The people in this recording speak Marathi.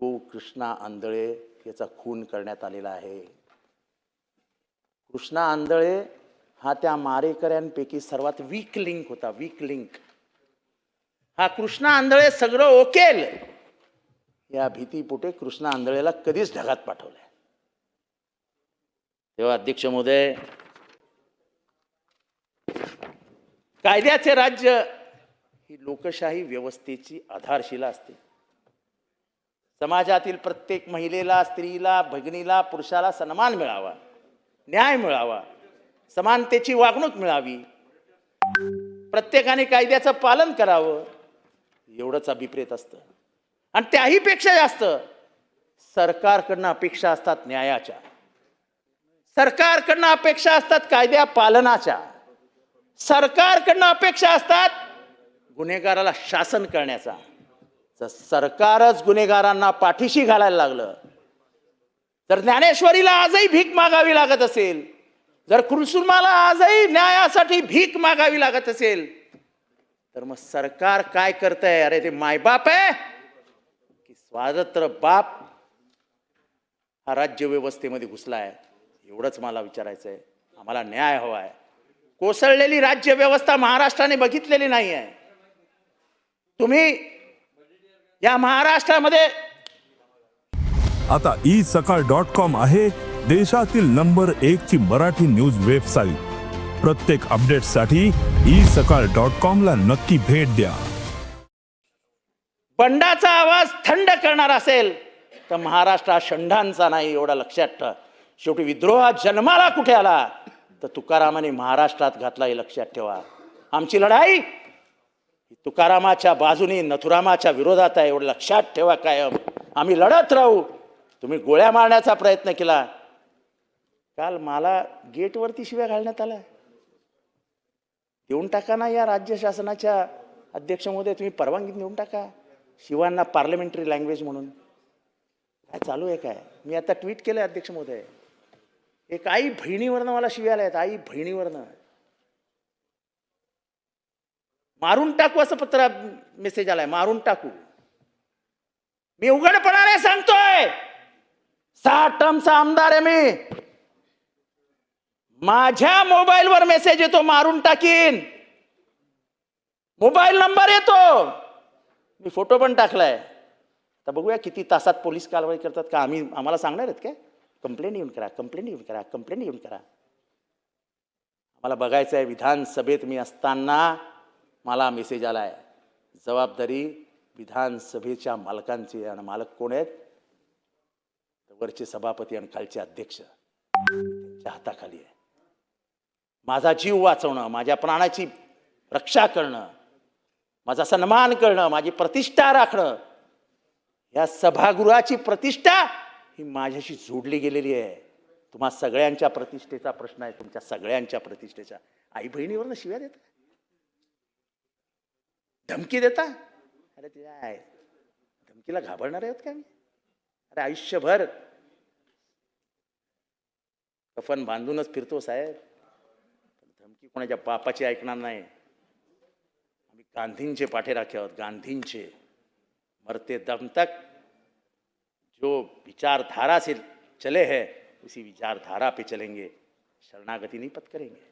को कृष्णा आंधळे याचा खून करण्यात आलेला आहे. कृष्णा आंधळे हा त्या मारेकऱ्यांपैकी सर्वात वीक लिंक होता वीक लिंक हा कृष्णा आंधळे सगळं ओकेल. या भीतीपोटे कृष्णा आंधळेला कधीच ढगात पाठवलंय. तेव्हा अध्यक्ष महोदय कायद्याचे राज्य ही लोकशाही व्यवस्थेची आधारशिला असते. समाजातील प्रत्येक महिलेला स्त्रीला भगिनीला पुरुषाला सन्मान मिळावा न्याय मिळावा समानतेची वागणूक मिळावी. प्रत्येकाने कायद्याचं पालन करावं एवढंच अभिप्रेत असतं. आणि त्याहीपेक्षा जास्त सरकारकडनं अपेक्षा असतात न्यायाच्या. सरकारकडनं अपेक्षा असतात कायद्या पालनाच्या. सरकारकडनं अपेक्षा असतात गुन्हेगाराला शासन करण्याचा. तर सरकारच गुन्हेगारांना पाठीशी घालायला लागलं. तर ज्ञानेश्वरीला आजही भीक मागावी लागत असेल जर कुलसुमाला आजही न्यायासाठी भीक मागावी लागत असेल तर मग सरकार काय करतंय? अरे ते मायबाप आहे. की स्वातंत्र्य बाप हा राज्य व्यवस्थेमध्ये घुसलाय. एवढंच मला विचारायचं आहे आम्हाला न्याय हवा आहे कोसळलेली राज्य व्यवस्था महाराष्ट्राने बघितलेली नाही आहे तुम्ही या महाराष्ट्रामध्ये आता ई सकाळ डॉट कॉम आहे देशातील नंबर एक ची मराठी न्यूज वेबसाईट. प्रत्येक अपडेटसाठी ई सकाळ डॉट कॉम ला नक्की भेट द्या. बंडाचा आवाज थंड करणार असेल तर महाराष्ट्र हा षंडांचा नाही एवढा लक्षात ठेवा. शेवटी विद्रोह जन्माला कुठे आला तर तुकारामाने महाराष्ट्रात घातला हे लक्षात ठेवा. आमची लढाई तुकारामाच्या बाजूने नथुरामाच्या विरोधात आहे एवढं लक्षात ठेवा कायम. आम्ही लढत राहू. तुम्ही गोळ्या मारण्याचा प्रयत्न केला. काल मला गेटवरती शिव्या घालण्यात आल्या. देऊन टाका ना या राज्य शासनाच्या अध्यक्ष तुम्ही परवानगी देऊन टाका. शिवांना पार्लमेंटरी लँग्वेज म्हणून. काय चालू आहे काय? मी आता ट्विट केलं अध्यक्ष महोदय एक आई बहिणीवरनं मला शिव्या आल्या आहेत आई बहिणीवरनं. मारून टाकू असं पत्र मेसेज आलाय मारून टाकू. मी उघडपणाने सांगतोय. सहा टर्मचा आमदार आहे मी. माझ्या मोबाईलवर मेसेज येतो मारून टाकीन. मोबाईल नंबर येतो. मी फोटो पण टाकलाय. तर बघूया किती तासात पोलीस कारवाई करतात का? आम्ही आम्हाला सांगणार आहेत काय? कंप्लेंट येऊन करा कंप्लेंट येऊन करा कंप्लेंट येऊन करा. आम्हाला बघायचं आहे विधानसभेत मी असताना मला मेसेज आला आहे जबाबदारी विधानसभेच्या मालकांची आणि मालक कोण आहेत? वरचे सभापती आणि खालचे अध्यक्ष. त्यांच्या हाताखाली आहे. माझा जीव वाचवणं माझ्या प्राणाची रक्षा करणं माझा सन्मान करणं माझी प्रतिष्ठा राखणं या सभागृहाची प्रतिष्ठा ही माझ्याशी जोडली गेलेली आहे. तुम्हा सगळ्यांच्या प्रतिष्ठेचा प्रश्न आहे तुमच्या सगळ्यांच्या प्रतिष्ठेचा. आई बहिणीवरनं शिव्या देतात धमकी देता? अरे ते धमकीला घाबरणार आहोत का मी? अरे आयुष्यभर. कफन बांधूनच फिरतो साहेब. धमकी कोणाच्या बापाची ऐकणार नाही. आम्ही गांधींचे पाठे राखे आहोत गांधींचे. मरते दम तक जो विचारधारा से चले हैं उसी विचारधारा पे चलेंगे. शरणागति नहीं पत करेंगे